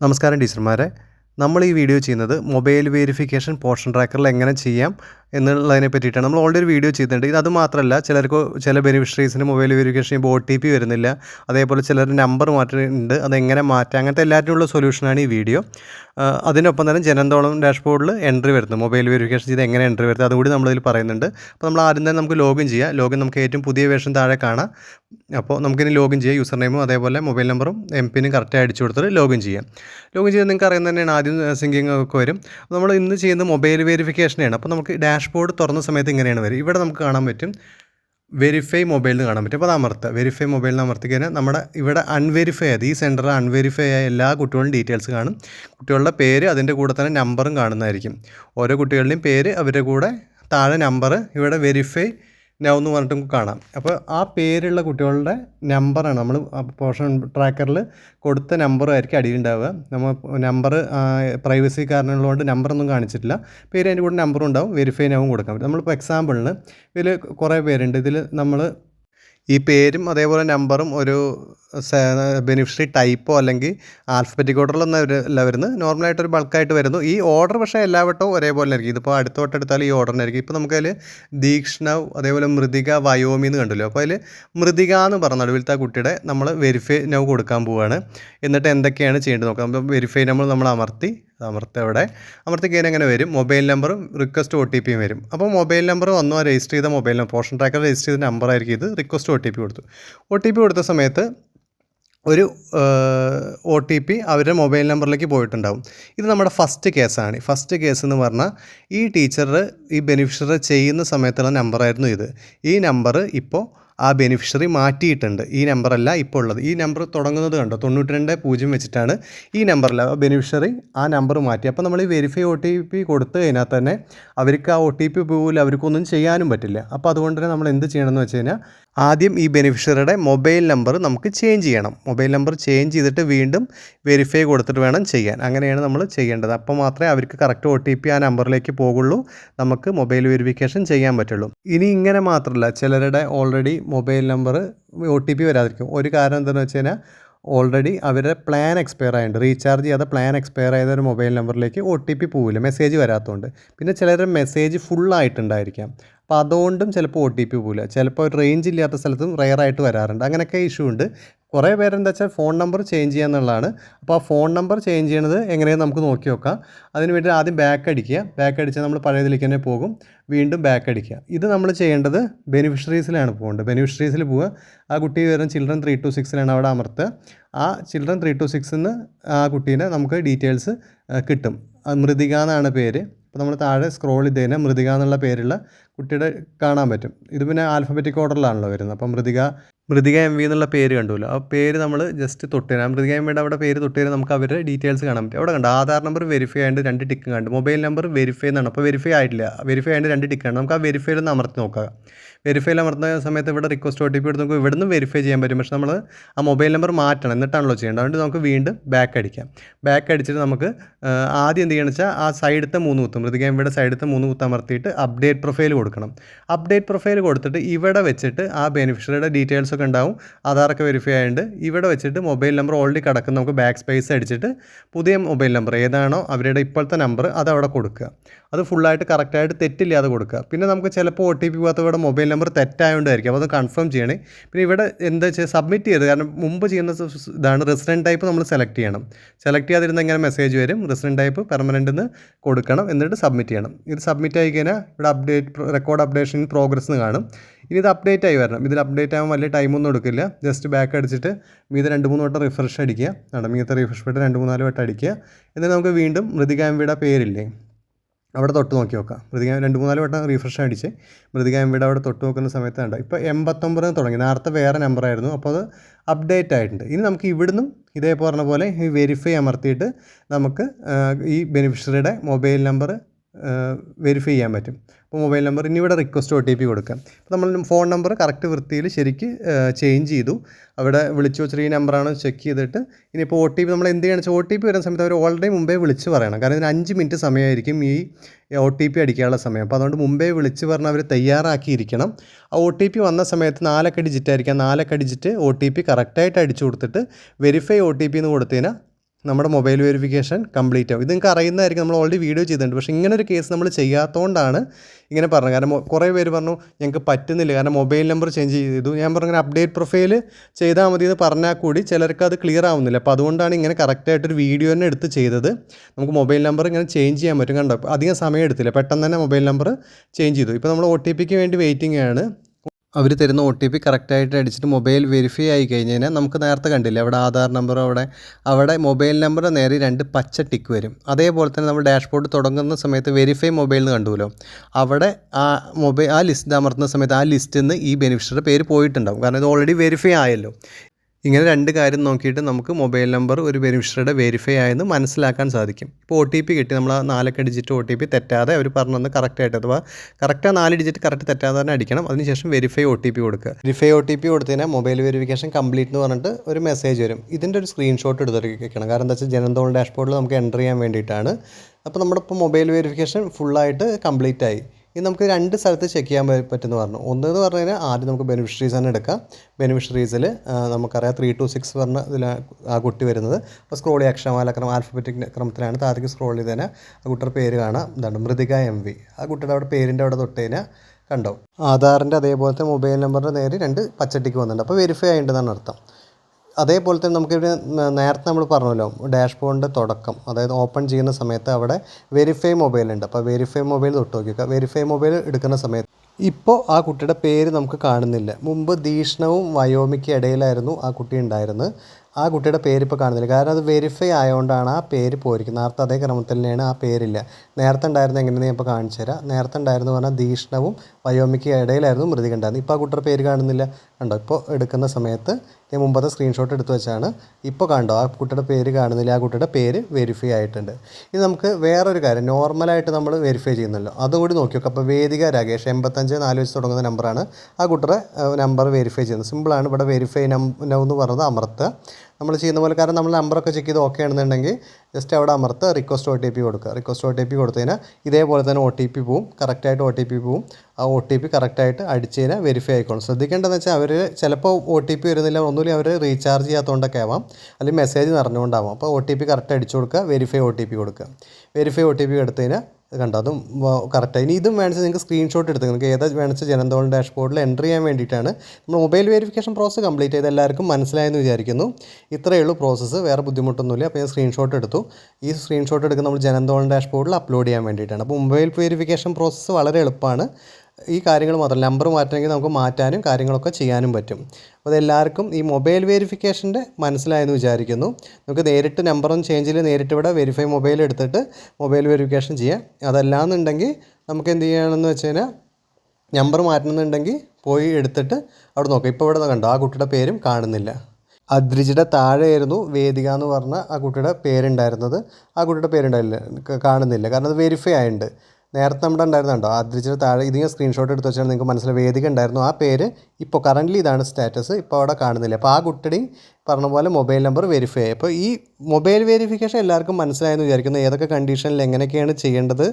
നമസ്കാരം ടീച്ചർമാരെ. നമ്മൾ ഈ വീഡിയോ ചെയ്യുന്നത് മൊബൈൽ വെരിഫിക്കേഷൻ പോർഷൻ ട്രാക്കറിൽ എങ്ങനെ ചെയ്യാം? എന്നുള്ളതിനെ പറ്റിയിട്ടാണ്. നമ്മൾ ഓൾറെഡി ഒരു വീഡിയോ ചെയ്തിട്ടുണ്ട്. ഇത് അത് മാത്രമല്ല ചിലർക്ക് ചില ബെനിഫിഷ്യറീസിന് മൊബൈൽ വെരിഫിക്കേഷൻ ചെയ്യുമ്പോൾ ഒ ടി പി വരുന്നില്ല. അതേപോലെ ചിലർ നമ്പർ മാറ്റുന്നുണ്ട് അതെങ്ങനെ മാറ്റാം? അങ്ങനത്തെ എല്ലാറ്റിനുള്ള സൊല്യൂഷനാണ് ഈ വീഡിയോ അതിനൊപ്പം തന്നെ ജനന്തോളം ഡാഷ്ബോർഡിൽ എൻട്രി വരുന്നു. മൊബൈൽ വെരിഫിക്കേഷൻ ചെയ്ത് എങ്ങനെ എൻട്രി വരുന്നത് അതുകൂടി നമ്മളിതിൽ പറയുന്നുണ്ട്. അപ്പോൾ നമ്മൾ ആദ്യം തന്നെ നമുക്ക് ലോഗിൻ ചെയ്യാം. ലോഗിൻ നമുക്ക് ഏറ്റവും പുതിയ വേർഷൻ താഴെ കാണാം. അപ്പോൾ നമുക്കിനി ലോഗിൻ ചെയ്യാം. യൂസർ നെയിമും അതേപോലെ മൊബൈൽ നമ്പറും എം പിനും കറക്റ്റായി അടിച്ചു കൊടുത്തിട്ട് ലോഗിൻ ചെയ്യാം. ലോഗിൻ ചെയ്ത് നിങ്ങൾക്ക് അറിയുന്നത് തന്നെയാണ് ആദ്യം സിങ്കിങ് ഒക്കെ വരും. നമ്മൾ ഇന്ന് ചെയ്യുന്നത് മൊബൈൽ വെരിഫിക്കേഷനാണ് അപ്പോൾ നമുക്ക് ഡാഷ്ബോർഡ് തുറന്ന സമയത്ത് ഇങ്ങനെയാണ് വരും ഇവിടെ നമുക്ക് കാണാൻ പറ്റും വെരിഫൈ മൊബൈലിൽ കാണാൻ പറ്റും. അപ്പോൾ അത് അമർത്തുക വെരിഫൈ മൊബൈലിൽ അമർത്തി കഴിഞ്ഞാൽ നമ്മുടെ ഇവിടെ അൺവെരിഫൈ ആയത് ഈ സെന്ററിൽ അൺവെരിഫൈ ആയ എല്ലാ കുട്ടികളുടെയും ഡീറ്റെയിൽസ് കാണും. കുട്ടികളുടെ പേര് അതിന്റെ കൂടെ തന്നെ നമ്പറും കാണുന്നതായിരിക്കും. ഓരോ കുട്ടികളുടെയും പേര് അവരുടെ കൂടെ താഴെ നമ്പർ ഇവിടെ വെരിഫൈ നൗ എന്ന് പറഞ്ഞിട്ട് നമുക്ക് കാണാം. അപ്പോൾ ആ പേരുള്ള കുട്ടികളുടെ നമ്പറാണ് നമ്മൾ പോർഷൻ ട്രാക്കറിൽ കൊടുത്ത നമ്പറായിരിക്കും അടിയിലുണ്ടാവുക നമ്മൾ നമ്പർ പ്രൈവസി കാരണമുള്ളതുകൊണ്ട് നമ്പറൊന്നും കാണിച്ചിട്ടില്ല. പേര് അതിന്റെ കൂടെ നമ്പറും ഉണ്ടാവും. വെരിഫൈ നവും കൊടുക്കാൻ പറ്റും നമ്മളിപ്പോൾ എക്സാമ്പിളിന് ഇതിൽ കുറേ പേരുണ്ട്. ഇതിൽ നമ്മൾ ഈ പേരും അതേപോലെ നമ്പറും ഒരു ബെനിഫിഷ്യറി ടൈപ്പോ അല്ലെങ്കിൽ ആൽഫബറ്റിക് ഓർഡറിലൊന്നും അല്ല വരുന്നത് നോർമലായിട്ട് ഒരു ബൾക്കായിട്ട് വരുന്നു. ഈ ഓർഡർ പക്ഷേ എല്ലാ വട്ടവും ഒരേപോലെ ആയിരിക്കും. ഇതിപ്പോൾ അടുത്ത വട്ടം ഈ ഓർഡറിനായിരിക്കും ഇപ്പോൾ നമുക്കതിൽ ദീക്ഷണവ് അതേപോലെ മൃതിക വയോമി എന്ന് കണ്ടല്ലോ? അപ്പോൾ അതിൽ മൃതിക എന്ന് പറഞ്ഞ നടുവിലത്തെ കുട്ടിയുടെ നമ്മൾ വെരിഫൈ നവ് കൊടുക്കാൻ പോവുകയാണ് എന്നിട്ട് എന്തൊക്കെയാണ് ചെയ്യേണ്ടത് നോക്കാം. വെരിഫൈ നമ്മൾ നമ്മൾ അമർത്തി അമർത്തി അവിടെ. അമർത്തി കഴിഞ്ഞാൽ അങ്ങനെ വരും. മൊബൈൽ നമ്പറും റിക്വസ്റ്റ് ഒ ടി പിയും വരും. അപ്പോൾ മൊബൈൽ നമ്പർ വന്നു രജിസ്റ്റർ ചെയ്ത mobile number Poshan tracker register ചെയ്ത നമ്പറായിരിക്കും ഇത്. റിക്വസ്റ്റ് ഒ ടി പി കൊടുത്തു. ഒ ടി പി കൊടുത്ത സമയത്ത് ഒരു ഒ ടി പി അവരുടെ മൊബൈൽ നമ്പറിലേക്ക് പോയിട്ടുണ്ടാകും ഇത് നമ്മുടെ ഫസ്റ്റ് കേസാണ്. ഫസ്റ്റ് കേസ് എന്ന് പറഞ്ഞാൽ ഈ ടീച്ചർ ഈ ബെനിഫിഷ്യറി ചെയ്യുന്ന സമയത്തുള്ള നമ്പറായിരുന്നു ഇത്. ഈ നമ്പർ ഇപ്പോൾ ആ ബെനിഫിഷ്യറി മാറ്റിയിട്ടുണ്ട്. ഈ നമ്പറല്ല ഇപ്പോൾ ഉള്ളത്. ഈ നമ്പർ തുടങ്ങുന്നത് കണ്ടോ? തൊണ്ണൂറ്റി രണ്ട് പൂജ്യം വെച്ചിട്ടാണ് ഈ നമ്പറല്ല ബെനിഫിഷ്യറി ആ നമ്പർ മാറ്റി അപ്പോൾ നമ്മൾ ഈ വെരിഫൈ ഒ ടി പി കൊടുത്തു കഴിഞ്ഞാൽ തന്നെ അവർക്ക് ആ ഒ ടി പി പോകില്ല അവർക്കൊന്നും ചെയ്യാനും പറ്റില്ല. അപ്പോൾ അതുകൊണ്ട് തന്നെ നമ്മൾ എന്ത് ചെയ്യണമെന്ന് വെച്ച് കഴിഞ്ഞാൽ ആദ്യം ഈ ബെനിഫിഷ്യറിയുടെ മൊബൈൽ നമ്പർ നമുക്ക് ചേഞ്ച് ചെയ്യണം. മൊബൈൽ നമ്പർ ചേഞ്ച് ചെയ്തിട്ട് വീണ്ടും വെരിഫൈ കൊടുത്തിട്ട് വേണം ചെയ്യാൻ. അങ്ങനെയാണ് നമ്മൾ ചെയ്യേണ്ടത്. അപ്പോൾ മാത്രമേ അവർക്ക് കറക്റ്റ് ഒ ടി പി ആ നമ്പറിലേക്ക് പോകുള്ളൂ. നമുക്ക് മൊബൈൽ വെരിഫിക്കേഷൻ ചെയ്യാൻ പറ്റുള്ളൂ. ഇനി ഇങ്ങനെ മാത്രമല്ല ചിലരുടെ already mobile number O T P വരാതിരിക്കും. ഒരു കാരണം എന്താണെന്ന് വെച്ച് കഴിഞ്ഞാൽ ഓൾറെഡി അവരുടെ പ്ലാൻ എക്സ്പയർ ആയിട്ടുണ്ട്. റീചാർജ് ചെയ്യാതെ പ്ലാൻ എക്സ്പയർ ആയത് ഒരു മൊബൈൽ നമ്പറിലേക്ക് ഒ ടി പി പോവില്ല. മെസ്സേജ് വരാത്തതുകൊണ്ട്. പിന്നെ ചിലരുടെ മെസ്സേജ് ഫുള്ളായിട്ടുണ്ടായിരിക്കാം അപ്പോൾ അതുകൊണ്ടും ചിലപ്പോൾ ഒ ടി പി പോകില്ല ചിലപ്പോൾ റേഞ്ച് ഇല്ലാത്ത സ്ഥലത്തും റെയർ ആയിട്ട് വരാറുണ്ട്. അങ്ങനെയൊക്കെ ഇഷ്യൂ ഉണ്ട്. കുറേ പേരെന്താ വെച്ചാൽ ഫോൺ നമ്പർ ചേഞ്ച് ചെയ്യുക എന്നുള്ളതാണ്. അപ്പോൾ ആ ഫോൺ നമ്പർ ചേഞ്ച് ചെയ്യണത് എങ്ങനെയാണ് നമുക്ക് നോക്കി നോക്കാം. അതിന് വേണ്ടി ആദ്യം ബാക്ക് അടിക്കുക. ബാക്ക് അടിച്ചാൽ നമ്മൾ പഴയതിലേക്ക് തന്നെ പോകും. വീണ്ടും ബാക്ക് അടിക്കുക. ഇത് നമ്മൾ ചെയ്യേണ്ടത് ബെനിഫിഷ്യറീസിലാണ് പോകേണ്ടത്. ബെനിഫിഷ്യറീസിൽ പോവുക. ആ കുട്ടി വരുന്ന ചിൽഡ്രൻ ത്രീ ടു സിക്സിലാണ് അവിടെ അമർത്തുക. ആ ചിൽഡ്രൻ ത്രീ ടു സിക്സിൽ നിന്ന് ആ കുട്ടീനെ നമുക്ക് ഡീറ്റെയിൽസ് കിട്ടും. മൃതിക എന്നാണ് പേര്. അപ്പോൾ നമ്മൾ താഴെ സ്ക്രോൾ ചെയ്ത് കഴിഞ്ഞാൽ മൃതിക എന്നുള്ള പേരുള്ള കുട്ടിയുടെ കാണാൻ പറ്റും. ഇത് പിന്നെ ആൽഫബറ്റിക് ഓർഡറിലാണല്ലോ വരുന്നത്. അപ്പോൾ മൃതിക മൃതിക എം വി എന്നുള്ള പേര് കണ്ടുവല്ലോ ആ പേര് നമ്മൾ ജസ്റ്റ് തൊട്ടുതരാം ആ മൃതിക എം വിയുടെ അവിടെ പേര് തൊട്ടുതരാൻ നമുക്ക് അവരുടെ ഡീറ്റെയിൽസ് കാണാൻ പറ്റും. അവിടെ കണ്ടു? ആധാർ നമ്പർ വെരിഫൈ ആയിട്ട് രണ്ട് ടിക്ക് കണ്ടു. മൊബൈൽ നമ്പർ വെരിഫൈ എന്നാണ്. അപ്പോൾ വെരിഫൈ ആയിട്ടില്ല. വെരിഫൈ ആയിട്ട് രണ്ട് ടിക്ക് കണ്ടു നമുക്ക് ആ വെരിഫൈയിൽ ഒന്ന് അമർത്തി നോക്കാം. വെരിഫൈയിൽ അമർത്തുന്ന സമയത്ത് ഇവിടെ റിക്വസ്റ്റ് ഒ ടി പി എടുത്ത് നമുക്ക് വെരിഫൈ ചെയ്യാൻ പറ്റും. പക്ഷേ നമ്മൾ ആ മൊബൈൽ നമ്പർ മാറ്റണം. എന്നിട്ടാണല്ലോ ചെയ്യേണ്ടത്. അതുകൊണ്ട് നമുക്ക് വീണ്ടും ബാക്ക് അടിക്കാം. ബാക്ക് അടിച്ചിട്ട് നമുക്ക് ആദ്യം എന്ത് ചെയ്യണം വെച്ചാൽ ആ സൈഡത്തെ മൂന്ന് കുത്തും. മൃതിക എം വിയുടെ സൈഡത്തെ മൂന്ന് കുത്ത് അമർത്തിയിട്ട് അപ്ഡേറ്റ് പ്രൊഫൈൽ കൊടുക്കണം. അപ്ഡേറ്റ് പ്രൊഫൈൽ കൊടുത്തിട്ട് ഇവിടെ വെച്ചിട്ട് ആ ബെനിഫിഷ്യറിയുടെ ഡീറ്റെയിൽസ് ഒക്കെ ഉണ്ടാവും. ആധാറൊക്കെ വെരിഫൈ ആയതുകൊണ്ട് ഇവിടെ വെച്ചിട്ട് മൊബൈൽ നമ്പർ ഓൾറെഡി കിടക്കുന്ന. നമുക്ക് ബാക്ക് സ്പേസ് അടിച്ചിട്ട് പുതിയ മൊബൈൽ നമ്പർ ഏതാണോ അവരുടെ ഇപ്പോഴത്തെ നമ്പർ അത് അവിടെ കൊടുക്കുക. അത് ഫുള്ളായിട്ട് കറക്റ്റായിട്ട് തെറ്റില്ലാതെ കൊടുക്കുക. പിന്നെ നമുക്ക് ചിലപ്പോൾ ഒ ടി പി പോകാത്തവരുടെ മൊബൈൽ നമ്പർ തെറ്റായതുകൊണ്ടായിരിക്കും അപ്പോൾ അത് കൺഫേം ചെയ്യണേ. പിന്നെ ഇവിടെ എന്താ വെച്ചാൽ സബ്മിറ്റ് ചെയ്ത് കാരണം മുമ്പ് ചെയ്യുന്ന ഇതാണ് റെസിഡന്റ് ടൈപ്പ് നമ്മൾ സെലക്ട് ചെയ്യണം. സെലക്ട് ചെയ്യാതിരുന്ന ഇങ്ങനെ മെസ്സേജ് വരും. റെസിഡന്റ് ടൈപ്പ് പെർമനന്റ് എന്ന് കൊടുക്കണം. എന്നിട്ട് സബ്മിറ്റ് ചെയ്യണം. ഇത് സബ്മിറ്റ് ആയി കഴിഞ്ഞാൽ ഇവിടെ അപ്ഡേറ്റ് റെക്കോർഡ് അപ്ഡേഷൻ പ്രോഗ്രസ് എന്ന് കാണും. ഇനി ഇത് അപ്ഡേറ്റ് ആയി വരണം. ഇതിൽ അപ്ഡേറ്റ് ആകാൻ വലിയ ടൈമൊന്നും എടുക്കില്ല. ജസ്റ്റ് ബാക്ക് അടിച്ചിട്ട് മീത് രണ്ട് മൂന്ന് വട്ടം റിഫ്രഷ് അടിക്കുക. നട മീത റിഫ്രഷ് പെട്ട് രണ്ട് മൂന്നാൽ വട്ടം അടിക്കുക. എന്നിട്ട് നമുക്ക് വീണ്ടും മൃതികാമ്പിയുടെ പേരില്ലേ? അവിടെ തൊട്ട് നോക്കി നോക്കാം. മൃതിക രണ്ട് മൂന്നാൽ വട്ടം റീഫ്രഷ് അടിച്ച് മൃതിക എംവിയുടെ അവിടെ തൊട്ട് നോക്കുന്ന സമയത്ത് കണ്ട? ഇപ്പോൾ എൺപത്തൊമ്പത് തുടങ്ങി. നേരത്തെ വേറെ നമ്പറായിരുന്നു അപ്പോൾ അത് അപ്ഡേറ്റ് ആയിട്ടുണ്ട്. ഇനി നമുക്ക് ഇവിടുന്നും ഇതേ പറഞ്ഞ പോലെ ഈ വെരിഫൈ അമർത്തിയിട്ട് നമുക്ക് ഈ ബെനിഫിഷ്യറിയുടെ മൊബൈൽ നമ്പർ വെരിഫൈ ചെയ്യാൻ പറ്റും. അപ്പോൾ മൊബൈൽ നമ്പർ ഇനി ഇവിടെ റിക്വസ്റ്റ് ഒ ടി പി കൊടുക്കാം അപ്പോൾ നമ്മൾ ഫോൺ നമ്പർ കറക്റ്റ് വൃത്തിയിൽ ശരിക്ക് ചേഞ്ച് ചെയ്തു. അവിടെ വിളിച്ചു വെച്ചിട്ട് ഈ നമ്പറാണ് ചെക്ക് ചെയ്തിട്ട്. ഇനിയിപ്പോൾ ഒ ടി പി നമ്മൾ എന്ത് ചെയ്യണം വെച്ചാൽ ഒ ടി പി വരുന്ന സമയത്ത് അവർ ഓൾറെഡി മുമ്പേ വിളിച്ച് പറയണം. കാരണം ഇതിന് അഞ്ച് മിനിറ്റ് സമയമായിരിക്കും ഈ ഒ ടി പി അടിക്കാനുള്ള സമയം. അപ്പോൾ അതുകൊണ്ട് മുമ്പേ വിളിച്ച് പറഞ്ഞ് അവർ തയ്യാറാക്കിയിരിക്കണം. ആ ഒ ടി പി വന്ന സമയത്ത് നാലൊക്കെ ഡിജിറ്റ് ആയിരിക്കാം. നാലക്ക ഡിജിറ്റ് ഒ ടി പി കറക്റ്റായിട്ട് അടിച്ചു കൊടുത്തിട്ട് വെരിഫൈ ഒ ടി പി എന്ന് കൊടുത്തതിനാൽ നമ്മുടെ മൊബൈൽ വെരിഫിക്കേഷൻ കംപ്ലീറ്റ് ആവും. ഇത് നിങ്ങൾക്ക് അറിയുന്നതായിരിക്കും. നമ്മൾ ഓൾറെഡി വീഡിയോ ചെയ്തിട്ടുണ്ട്. പക്ഷേ ഇങ്ങനെ ഒരു കേസ് നമ്മൾ ചെയ്യാത്തതുകൊണ്ടാണ് ഇങ്ങനെ പറഞ്ഞത്. കാരണം കുറേ പേര് പറഞ്ഞു ഞങ്ങൾക്ക് പറ്റുന്നില്ല. കാരണം മൊബൈൽ നമ്പർ ചേഞ്ച് ചെയ്തു. ഞാൻ പറഞ്ഞു അങ്ങനെ അപ്ഡേറ്റ് പ്രൊഫൈൽ ചെയ്താൽ മതി എന്ന് പറഞ്ഞാൽ കൂടി ചിലർക്ക് അത് ക്ലിയർ ആവുന്നില്ല. അപ്പോൾ അതുകൊണ്ടാണ് ഇങ്ങനെ കറക്റ്റായിട്ടൊരു വീഡിയോ തന്നെ എടുത്ത് ചെയ്തത്. നമുക്ക് മൊബൈൽ നമ്പർ ഇങ്ങനെ ചേഞ്ച് ചെയ്യാൻ പറ്റും. കണ്ടോ? അധികം സമയം എടുത്തില്ല. പെട്ടെന്ന് തന്നെ മൊബൈൽ നമ്പർ ചേഞ്ച് ചെയ്തു. ഇപ്പോൾ നമ്മൾ ഒ ടി പിക്ക് വേണ്ടി വെയിറ്റിംഗ് ആണ്. അവർ തരുന്ന ഒ ടി പി കറക്റ്റായിട്ട് അടിച്ചിട്ട് മൊബൈൽ വെരിഫൈ ആയി കഴിഞ്ഞ് കഴിഞ്ഞാൽ നമുക്ക് നേരത്തെ കണ്ടില്ലേ അവിടെ ആധാർ നമ്പർ അവിടെ അവിടെ മൊബൈൽ നമ്പർ നേരെ രണ്ട് പച്ച ടിക്ക് വരും. അതേപോലെ തന്നെ നമ്മൾ ഡാഷ്ബോർഡ് തുടങ്ങുന്ന സമയത്ത് വെരിഫൈ മൊബൈൽ എന്ന് കണ്ടുവല്ലോ. അവിടെ ആ മൊബൈൽ ആ ലിസ്റ്റ് അമർത്തുന്ന സമയത്ത് ആ ലിസ്റ്റിൽ നിന്ന് ഈ ബെനിഫിഷ്യറുടെ പേര് പോയിട്ടുണ്ടാവും. കാരണം ഇത് ഓൾറെഡി വെരിഫൈ ആയല്ലോ. ഇങ്ങനെ രണ്ട് കാര്യം നോക്കിയിട്ട് നമുക്ക് മൊബൈൽ നമ്പർ ഒരു ബെനിഫിഷ്യറിയുടെ വെരിഫൈ ആയെന്ന് മനസ്സിലാക്കാൻ സാധിക്കും. ഇപ്പോൾ ഒ ടി പി കിട്ടി. നമ്മൾ ആ നാലൊക്കെ ഡിജിറ്റ് ഒ ടി പി തെറ്റാതെ അവർ പറഞ്ഞത് കറക്റ്റായിട്ട് അഥവാ കറക്റ്റ് ആ നാല് ഡിജിറ്റ് കറക്റ്റ് തെറ്റാതെ തന്നെ അടിക്കണം. അതിനുശേഷം വെരിഫൈ ഒ ടി പി കൊടുക്കുക. വെരിഫൈ ഒ ടി പി കൊടുത്തതിനാൽ മൊബൈൽ വെരിഫിക്കേഷൻ കംപ്ലീറ്റ് എന്ന് പറഞ്ഞിട്ട് ഒരു മെസ്സേജ് വരും. ഇതിന്റെ ഒരു സ്ക്രീൻഷോട്ട് എടുത്ത് വയ്ക്കണം കാരണം എന്താ വെച്ചാൽ ജനന്തോൾ ഡാഷ്ബോർഡിൽ നമുക്ക് എന്റർ ചെയ്യാൻ വേണ്ടിയിട്ടാണ്. അപ്പോൾ നമ്മുടെ ഇപ്പോൾ മൊബൈൽ വെരിഫിക്കേഷൻ ഫുള്ളായിട്ട് കംപ്ലീറ്റ് ആയി. ഇത് നമുക്ക് രണ്ട് സ്ഥലത്ത് ചെക്ക് ചെയ്യാൻ പറ്റുമെന്ന് പറഞ്ഞു. ഒന്ന് എന്ന് പറഞ്ഞു കഴിഞ്ഞാൽ ആദ്യം നമുക്ക് ബെനിഫിഷ്യറീസ് തന്നെ എടുക്കാം. ബെനിഫിഷ്യറീസിൽ നമുക്കറിയാം ത്രീ ടു സിക്സ് പറഞ്ഞ ഇതിൽ ആ കുട്ടി വരുന്നത്. അപ്പോൾ സ്ക്രോൾ ചെയ്യുക അക്ഷരമാലക്രമം ആൽഫബറ്റിക് ക്രമത്തിലാണ്. താഴത്തേക്ക് സ്ക്രോൾ ചെയ്ത് തന്നെ ആ കുട്ടിയുടെ പേര് കാണാം. എന്താണ് മൃതിക എം വി ആ കുട്ടിയുടെ അവിടെ പേരിന്റെ അവിടെ തൊട്ട് കഴിഞ്ഞാൽ കണ്ടോ ആധാറിന്റെ അതേപോലത്തെ മൊബൈൽ നമ്പറിന്റെ നേരെ രണ്ട് പച്ചട്ടിക്ക് വന്നിട്ടുണ്ട്. അപ്പോൾ വെരിഫൈ ആയിട്ടുണ്ടെന്നാണ് അർത്ഥം. അതേപോലെ തന്നെ നമുക്കിവിടെ നേരത്തെ നമ്മൾ പറഞ്ഞല്ലോ ഡാഷ്ബോർഡിന്റെ തുടക്കം അതായത് ഓപ്പൺ ചെയ്യുന്ന സമയത്ത് അവിടെ വെരിഫൈ മൊബൈൽ ഉണ്ട്. അപ്പോൾ വെരിഫൈ മൊബൈൽ തൊട്ട് നോക്കിക്കുക വെരിഫൈ മൊബൈൽ എടുക്കുന്ന സമയത്ത് ഇപ്പോൾ ആ കുട്ടിയുടെ പേര് നമുക്ക് കാണുന്നില്ല. മുമ്പ് ദീഷ്ണവും വയോമിക്ക് ഇടയിലായിരുന്നു ആ കുട്ടി ഉണ്ടായിരുന്നത്. ആ കുട്ടിയുടെ പേരിപ്പോൾ കാണുന്നില്ല. കാരണം അത് വെരിഫൈ ആയതുകൊണ്ടാണ് ആ പേര് പോയിരിക്കുന്നത്. നേരത്തെ അതേ ക്രമത്തിൽ തന്നെയാണ് ആ പേരില്ല. നേരത്തെ ഉണ്ടായിരുന്നത് എങ്ങനെ ഞാൻ ഇപ്പോൾ കാണിച്ചു തരാം. നേരത്തെ ഉണ്ടായിരുന്നു പറഞ്ഞാൽ ദീഷ്ണവും വയോമിക്ക് ഇടയിലായിരുന്നു മൃതിക ഉണ്ടായിരുന്നത് ഇപ്പോൾ ആ കുട്ടിയുടെ പേര് കാണുന്നില്ല. കണ്ടോ? ഇപ്പോൾ എടുക്കുന്ന സമയത്ത് ഞാൻ മുമ്പത്തെ സ്ക്രീൻഷോട്ട് എടുത്തു വെച്ചാണ് ഇപ്പോൾ കണ്ടോ? ആ കുട്ടിയുടെ പേര് കാണുന്നില്ല. ആ കുട്ടിയുടെ പേര് വെരിഫൈ ആയിട്ടുണ്ട്. ഇത് നമുക്ക് വേറൊരു കാര്യം. നോർമലായിട്ട് നമ്മൾ വെരിഫൈ ചെയ്യുന്നല്ലോ. അതുകൂടി നോക്കി നോക്കാം അപ്പോൾ വേദിക രാകേഷ് എൺപത്തഞ്ച് നാല് വെച്ച് തുടങ്ങുന്ന നമ്പറാണ് ആ കുട്ടിയുടെ നമ്പർ വെരിഫൈ ചെയ്യുന്നത്. സിമ്പിളാണ് ഇവിടെ വെരിഫൈ നൗ എന്ന് പറയുന്നത് അമർത്തുക നമ്മൾ ചെയ്യുന്ന പോലെ കാരണം നമ്മൾ നമ്പറൊക്കെ ചെക്ക് ചെയ്ത് ഓക്കെ ആണെന്നുണ്ടെങ്കിൽ ജസ്റ്റ് അവിടെ അമർത്ത് റിക്വസ്റ്റ് ഒ ടി പി കൊടുക്കുക. റിക്വസ്റ്റ് ഒ ടി പി കൊടുത്തതിന് ഇതേപോലെ തന്നെ ഒ ടി പി പോവും. കറക്റ്റായിട്ട് ഒ ടി പി പോവും. ആ ഒ ടി പി കറക്റ്റായിട്ട് അടിച്ച് കഴിഞ്ഞാൽ വെരിഫൈ ആയിക്കോളും. ശ്രദ്ധിക്കേണ്ടതെന്ന് വെച്ചാൽ അവർ ചിലപ്പോൾ ഒ ടി പി വരുന്നില്ല. ഒന്നുമില്ല അവർ റീചാർജ് ചെയ്യാത്തതുകൊണ്ടൊക്കെ ആവാം. അല്ലെങ്കിൽ മെസ്സേജ് നിറഞ്ഞുകൊണ്ടാവാം. അപ്പോൾ ഒ ടി പി കറക്റ്റ് അടിച്ചു കൊടുക്കുക. വെരിഫൈ ഒ ടി പി കൊടുക്കുക. വെരിഫൈ ഒ ടി പി എടുത്തു കഴിഞ്ഞാൽ കണ്ടോ? അതും കറക്റ്റായി ഇനി ഇതും വേണമെങ്കിൽ നിങ്ങൾക്ക് സ്ക്രീൻഷോട്ട് എടുത്ത് നിങ്ങൾക്ക് ഏതാ വേണമെങ്കിൽ ജനന്തോൾ ഡാഷ്ബോർഡിൽ എന്റർ ചെയ്യാൻ വേണ്ടിയിട്ടാണ്. നമ്മൾ മൊബൈൽ വെരിഫിക്കേഷൻ പ്രോസസ്സ് കംപ്ലീറ്റ് ചെയ്ത് എല്ലാവർക്കും മനസ്സിലായെന്ന് വിചാരിക്കുന്നു. ഇത്രയേ ഉള്ളൂ പ്രോസസ്സ് വേറെ ബുദ്ധിമുട്ടൊന്നുമില്ല. അപ്പോൾ ഞാൻ സ്ക്രീൻഷോട്ട് എടുത്തു. ഈ സ്ക്രീൻഷോട്ട് എടുക്കുന്ന നമ്മൾ ജനന്തോൾ ഡാഷ്ബോർഡിൽ അപ്ലോഡ് ചെയ്യാൻ വേണ്ടിയിട്ടാണ്. അപ്പോൾ മൊബൈൽ വെരിഫിക്കേഷൻ പ്രോസസ്സ് വളരെ എളുപ്പമാണ്. ഈ കാര്യങ്ങൾ മാത്രം നമ്പർ മാറ്റണമെങ്കിൽ നമുക്ക് മാറ്റാനും കാര്യങ്ങളൊക്കെ ചെയ്യാനും പറ്റും. അപ്പോൾ അതെല്ലാവർക്കും ഈ മൊബൈൽ വെരിഫിക്കേഷന്റെ മനസ്സിലായെന്ന് വിചാരിക്കുന്നു. നമുക്ക് നേരിട്ട് നമ്പറൊന്നും ചേഞ്ച് ചെയ്ത് നേരിട്ട് ഇവിടെ വെരിഫൈ മൊബൈൽ എടുത്തിട്ട് മൊബൈൽ വെരിഫിക്കേഷൻ ചെയ്യാം. അതല്ലാന്നുണ്ടെങ്കിൽ നമുക്ക് എന്ത് ചെയ്യണമെന്ന് വെച്ച് കഴിഞ്ഞാൽ നമ്പർ മാറ്റണമെന്നുണ്ടെങ്കിൽ പോയി എടുത്തിട്ട് അവിടെ നോക്കാം. ഇപ്പോൾ ഇവിടെ കണ്ടോ ആ കുട്ടിയുടെ പേരും കാണുന്നില്ല. അദ്രിജിയുടെ താഴെയായിരുന്നു വേദിക എന്ന് പറഞ്ഞ ആ കുട്ടിയുടെ പേരുണ്ടായിരുന്നത്. ആ കുട്ടിയുടെ പേരുണ്ടായില്ല കാണുന്നില്ല. കാരണം അത് വെരിഫൈ ആയിട്ടുണ്ട്. നേരത്തെ നമ്മുടെ ഉണ്ടായിരുന്നുണ്ടോ അദ്രിജിയുടെ താഴെ ഇതിങ്ങനെ സ്ക്രീൻഷോട്ട് എടുത്ത് വെച്ചാൽ നിങ്ങൾക്ക് മനസ്സിൽ വേദിക ഉണ്ടായിരുന്നു. ആ പേര് ഇപ്പോൾ കറന്റ്ലി ഇതാണ് സ്റ്റാറ്റസ് ഇപ്പോൾ അവിടെ കാണുന്നില്ല. അപ്പോൾ ആ കുട്ടി പറഞ്ഞ പോലെ മൊബൈൽ നമ്പർ വെരിഫൈ അപ്പോൾ ഈ മൊബൈൽ വെരിഫിക്കേഷൻ എല്ലാവർക്കും മനസ്സിലായെന്ന് വിചാരിക്കുന്നു. ഏതൊക്കെ കണ്ടീഷനിൽ എങ്ങനെയൊക്കെയാണ് ചെയ്യേണ്ടത്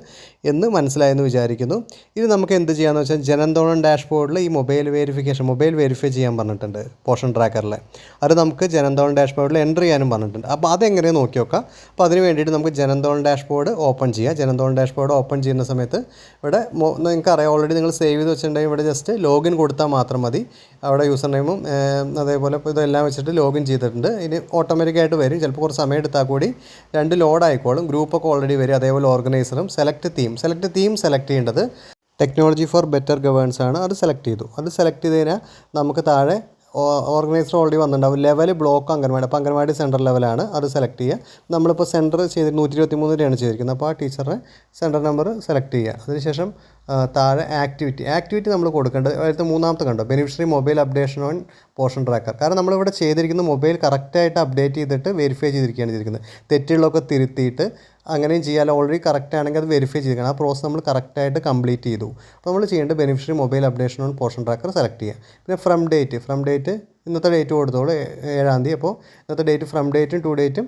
എന്ന് മനസ്സിലായെന്ന് വിചാരിക്കുന്നു. ഇത് നമുക്ക് എന്ത് ചെയ്യാമെന്ന് വെച്ചാൽ ജനന്തോളം ഡാഷ്ബോർഡിൽ ഈ മൊബൈൽ വെരിഫിക്കേഷൻ മൊബൈൽ വെരിഫൈ ചെയ്യാൻ പറഞ്ഞിട്ടുണ്ട് പോഷൻ ട്രാക്കറിൽ അത് നമുക്ക് ജനന്തോളം ഡാഷ്ബോർഡിൽ എന്റർ ചെയ്യാനും പറഞ്ഞിട്ടുണ്ട്. അപ്പോൾ അതെങ്ങനെ നോക്കി നോക്കാം. അപ്പോൾ അതിന് വേണ്ടിയിട്ട് നമുക്ക് ജനന്തോളം ഡാഷ്ബോർഡ് ഓപ്പൺ ചെയ്യാം. ജനന്തോളം ഡാഷ്ബോർഡ് ഓപ്പൺ ചെയ്യുന്ന സമയത്ത്. ഇവിടെ നിങ്ങൾക്ക് അറിയാം ഓൾറെഡി നിങ്ങൾ സേവ് ചെയ്ത് വെച്ചിട്ടുണ്ടെങ്കിൽ ഇവിടെ ജസ്റ്റ് ലോഗിൻ കൊടുത്താൽ മാത്രം മതി. അവിടെ യൂസർ നെയിമും അതേപോലെ ഇതെല്ലാം വെച്ചിട്ട് ലോഗിൻ ചെയ്തിട്ടുണ്ട്. ഇനി ഓട്ടോമാറ്റിക്കായിട്ട് വരും. ചിലപ്പോൾ കുറച്ച് സമയം എടുത്താൽ കൂടി രണ്ട് ലോഡ് ആയിക്കോളും. ഗ്രൂപ്പൊക്കെ ഓൾറെഡി വരും. അതേപോലെ ഓർഗനൈസറും select theme select theme select ചെയ്യേണ്ടത് ടെക്നോളജി ഫോർ ബെറ്റർ ഗവേൺസ് ആണ്. അത് സെലക്ട് ചെയ്തു. അത് സെലക്ട് ചെയ്ത് കഴിഞ്ഞാൽ നമുക്ക് താഴെ ഓർഗനൈസർ ഓൾറെഡി വന്നിട്ടുണ്ടാവും. Level block anganwadi. അപ്പോൾ അംഗൻവാടി സെന്റർ ലെവലാണ് അത് സെലക്ട് ചെയ്യുക. നമ്മളിപ്പോൾ സെന്റർ ചെയ്ത് നൂറ്റി ഇരുപത്തി മൂന്നിലാണ് ചെയ്തിരിക്കുന്നത്. അപ്പോൾ ആ ടീച്ചറെ സെന്റർ നമ്പർ സെലക്ട് ചെയ്യുക. അതിനുശേഷം താഴെ ആക്ടിവിറ്റി ആക്ടിവിറ്റി നമ്മൾ കൊടുക്കേണ്ടത് അതായത് മൂന്നാമത്തെ കണ്ടോ? Beneficiary mobile updation on Poshan tracker കാരണം നമ്മളിവിടെ ചെയ്തിരിക്കുന്ന മൊബൈൽ കറക്റ്റായിട്ട് അപ്ഡേറ്റ് ചെയ്തിട്ട് വെരിഫൈ ചെയ്തിരിക്കുകയാണ് ചെയ്തിരിക്കുന്നത്. തെറ്റുകളൊക്കെ തിരുത്തിയിട്ട് അങ്ങനെയും ചെയ്യാൻ ഓൾറെഡി കറക്റ്റ് ആണെങ്കിൽ അത് വെരിഫൈ ചെയ്തിരിക്കണം. ആ പ്രോസസ് നമ്മൾ കറക്റ്റായിട്ട് കംപ്ലീറ്റ് ചെയ്തു. അപ്പോൾ നമ്മൾ ചെയ്യേണ്ടത് beneficiary mobile updation on Poshan tracker select ചെയ്യുക പിന്നെ ഫ്രം ഡേറ്റ് ഫ്രം ഡേറ്റ് ഇന്നത്തെ ഡേറ്റ് കൊടുത്തോളൂ ഏഴാം തീയതി. അപ്പോൾ ഇന്നത്തെ ഡേറ്റ് ഫ്രം ഡേറ്റും ടു ഡേറ്റും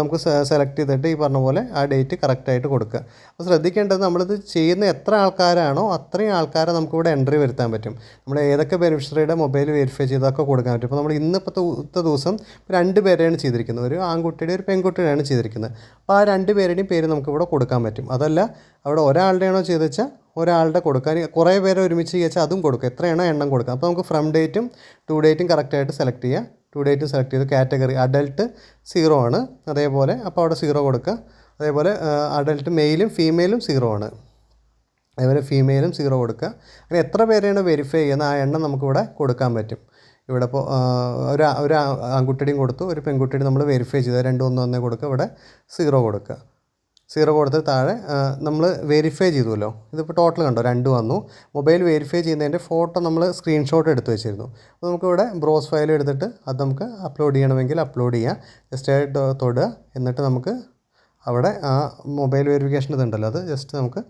നമുക്ക് സെലക്ട് ചെയ്തിട്ട് ഈ പറഞ്ഞ പോലെ ആ ഡേറ്റ് കറക്റ്റായിട്ട് കൊടുക്കുക. അപ്പോൾ ശ്രദ്ധിക്കേണ്ടത് നമ്മളിത് ചെയ്യുന്ന എത്ര ആൾക്കാരാണോ അത്രയും ആൾക്കാരെ നമുക്കിവിടെ എൻട്രി വരുത്താൻ പറ്റും. നമ്മൾ ഏതൊക്കെ ബെനിഫിഷ്യറിയുടെ മൊബൈൽ വെരിഫൈ ചെയ്തൊക്കെ കൊടുക്കാൻ പറ്റും. അപ്പോൾ നമ്മൾ ഇന്നിപ്പോഴത്തെ ദിവസം രണ്ട് പേരെയാണ് ചെയ്തിരിക്കുന്നത്. ഒരു ആൺകുട്ടിയുടെ ഒരു പെൺകുട്ടിയുടെയാണ് ചെയ്തിരിക്കുന്നത്. അപ്പോൾ ആ രണ്ട് പേരുടെയും പേര് നമുക്കിവിടെ കൊടുക്കാൻ പറ്റും. അതല്ല അവിടെ ഒരാളുടെയാണോ ചെയ്ത് ഒരാളുടെ കൊടുക്കാൻ കുറേ പേരെ ഒരുമിച്ച് ചോദിച്ചാൽ അതും കൊടുക്കുക എത്രയാണോ എണ്ണം കൊടുക്കുക അപ്പോൾ നമുക്ക് ഫ്രം ഡേറ്റും ടു ഡേറ്റും കറക്റ്റായിട്ട് സെലക്ട് ചെയ്യുക ടു ഡേറ്റും സെലക്ട് ചെയ്ത് കാറ്റഗറി അഡൽട്ട് സീറോ ആണ്. അതേപോലെ അപ്പോൾ അവിടെ സീറോ കൊടുക്കുക. അതേപോലെ അഡൽട്ട് മെയിലും ഫീമെയിലും സീറോ ആണ്. അതേപോലെ ഫീമെയിലും സീറോ കൊടുക്കുക. അങ്ങനെ എത്ര പേരെയാണ് വെരിഫൈ ചെയ്യുന്നത്? ആ എണ്ണം നമുക്കിവിടെ കൊടുക്കാൻ പറ്റും. ഇവിടെ ഇപ്പോൾ ഒരു ഒരു ആൺകുട്ടിയുടെയും കൊടുത്തു ഒരു പെൺകുട്ടിയുടെയും നമ്മൾ വെരിഫൈ ചെയ്ത്. രണ്ട് ഒന്ന് ഒന്നേ കൊടുക്കുക. ഇവിടെ സീറോ കൊടുക്കുക. സീറോ കൊടുത്ത് താഴെ നമ്മൾ വെരിഫൈ ചെയ്തുവല്ലോ. ഇതിപ്പോൾ ടോട്ടൽ കണ്ടോ? രണ്ട് വന്നു. മൊബൈൽ വെരിഫൈ ചെയ്യുന്നതിന്റെ ഫോട്ടോ നമ്മൾ സ്ക്രീൻഷോട്ട് എടുത്ത് വെച്ചിരുന്നു. അപ്പോൾ നമുക്കിവിടെ ബ്രോസ് ഫയൽ എടുത്തിട്ട് അത് നമുക്ക് അപ്ലോഡ് ചെയ്യണമെങ്കിൽ അപ്ലോഡ് ചെയ്യാം. ജസ്റ്റ് തൊടുക. എന്നിട്ട് നമുക്ക് അവിടെ ആ മൊബൈൽ വെരിഫിക്കേഷൻ ഇതുണ്ടല്ലോ അത് ജസ്റ്റ് നമുക്ക്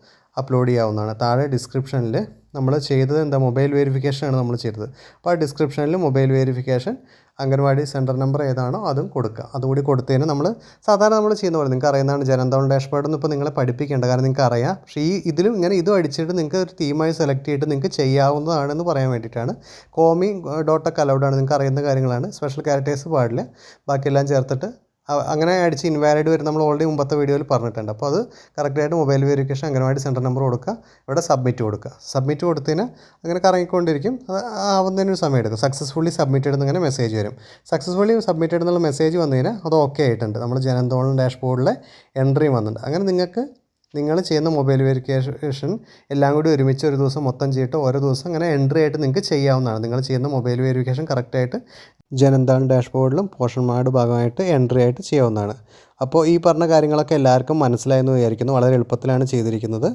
അപ്ലോഡ് ചെയ്യാവുന്നതാണ്. താഴെ ഡിസ്ക്രിപ്ഷനിൽ നമ്മൾ ചെയ്തത് എന്താ? മൊബൈൽ വെരിഫിക്കേഷനാണ് നമ്മൾ ചെയ്തത്. അപ്പോൾ ആ ഡിസ്ക്രിപ്ഷനിൽ mobile verification anganwadi centre number ഏതാണോ അതും കൊടുക്കുക. അതുകൂടി കൊടുത്തതിന് നമ്മൾ സാധാരണ നമ്മൾ ചെയ്യുന്ന പോലെ നിങ്ങൾക്ക് അറിയുന്നതാണ് ജനന്തോൺ ഡാഷ്ബോർഡ് ഒന്നും ഇപ്പോൾ നിങ്ങളെ പഠിപ്പിക്കേണ്ട കാരണം നിങ്ങൾക്ക് അറിയാം. പക്ഷേ ഈ ഇതിലും ഇങ്ങനെ ഇതും അടിച്ചിട്ട് നിങ്ങൾക്ക് ഒരു തീമായി സെലക്ട് ചെയ്തിട്ട് നിങ്ങൾക്ക് ചെയ്യാവുന്നതാണെന്ന് പറയാൻ വേണ്ടിയിട്ടാണ്. കോമി ഡോട്ടൊക്കെ അലൗഡാണ് നിങ്ങൾക്ക് അറിയുന്ന കാര്യങ്ങളാണ്. സ്പെഷ്യൽ ക്യാരക്ടേഴ്സ് പാടില്ല ബാക്കിയെല്ലാം ചേർത്തിട്ട് അങ്ങനെ അടിച്ച് ഇൻവാലിഡ് വരും നമ്മൾ ഓൾറെഡി മുമ്പത്തെ വീഡിയോയിൽ പറഞ്ഞിട്ടുണ്ട്. അപ്പോൾ അത് കറക്റ്റായിട്ട് mobile verification anganwadi centre number കൊടുക്കുക. ഇവിടെ സബ്മിറ്റ് കൊടുക്കുക. സബ്മിറ്റ് കൊടുത്തതിന് അങ്ങനെ കറങ്ങിക്കൊണ്ടിരിക്കും. അത് ആവുന്നതിന് ഒരു സമയം എടുക്കും. സക്സസ്ഫുള്ളി സബ്മിറ്റഡ് എന്നിങ്ങനെ മെസ്സേജ് വരും. സക്സസ്ഫുള്ളി സബ്മിറ്റഡ് എന്നുള്ള മെസ്സേജ് വന്നതിന് അത് ഓക്കെ ആയിട്ടുണ്ട്. നമ്മൾ ജനന്തോളം ഡാഷ്ബോർഡിലെ എൻട്രി വന്നിട്ടുണ്ട്. അങ്ങനെ നിങ്ങൾക്ക് നിങ്ങൾ ചെയ്യുന്ന മൊബൈൽ വെരിഫിക്കേഷൻ എല്ലാം കൂടി ഒരുമിച്ച് ഒരു ദിവസം മൊത്തം ചെയ്തിട്ട് ഓരോ ദിവസം അങ്ങനെ എൻട്രി ആയിട്ട് നിങ്ങൾക്ക് ചെയ്യാവുന്നതാണ്. നിങ്ങൾ ചെയ്യുന്ന മൊബൈൽ വെരിഫിക്കേഷൻ കറക്റ്റായിട്ട് ജനന്താൻ ഡാഷ്ബോർഡിലും പോഷൻ മാർഡ് ഭാഗമായിട്ട് എൻട്രി ആയിട്ട് ചെയ്യാവുന്നതാണ്. അപ്പോൾ ഈ പറഞ്ഞ കാര്യങ്ങളൊക്കെ എല്ലാവർക്കും മനസ്സിലായെന്ന് വിചാരിക്കുന്നു. വളരെ എളുപ്പത്തിലാണ് ചെയ്തിരിക്കുന്നത്.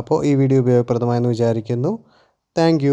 അപ്പോൾ ഈ വീഡിയോ ഉപയോഗപ്രദമായെന്ന് വിചാരിക്കുന്നു. താങ്ക്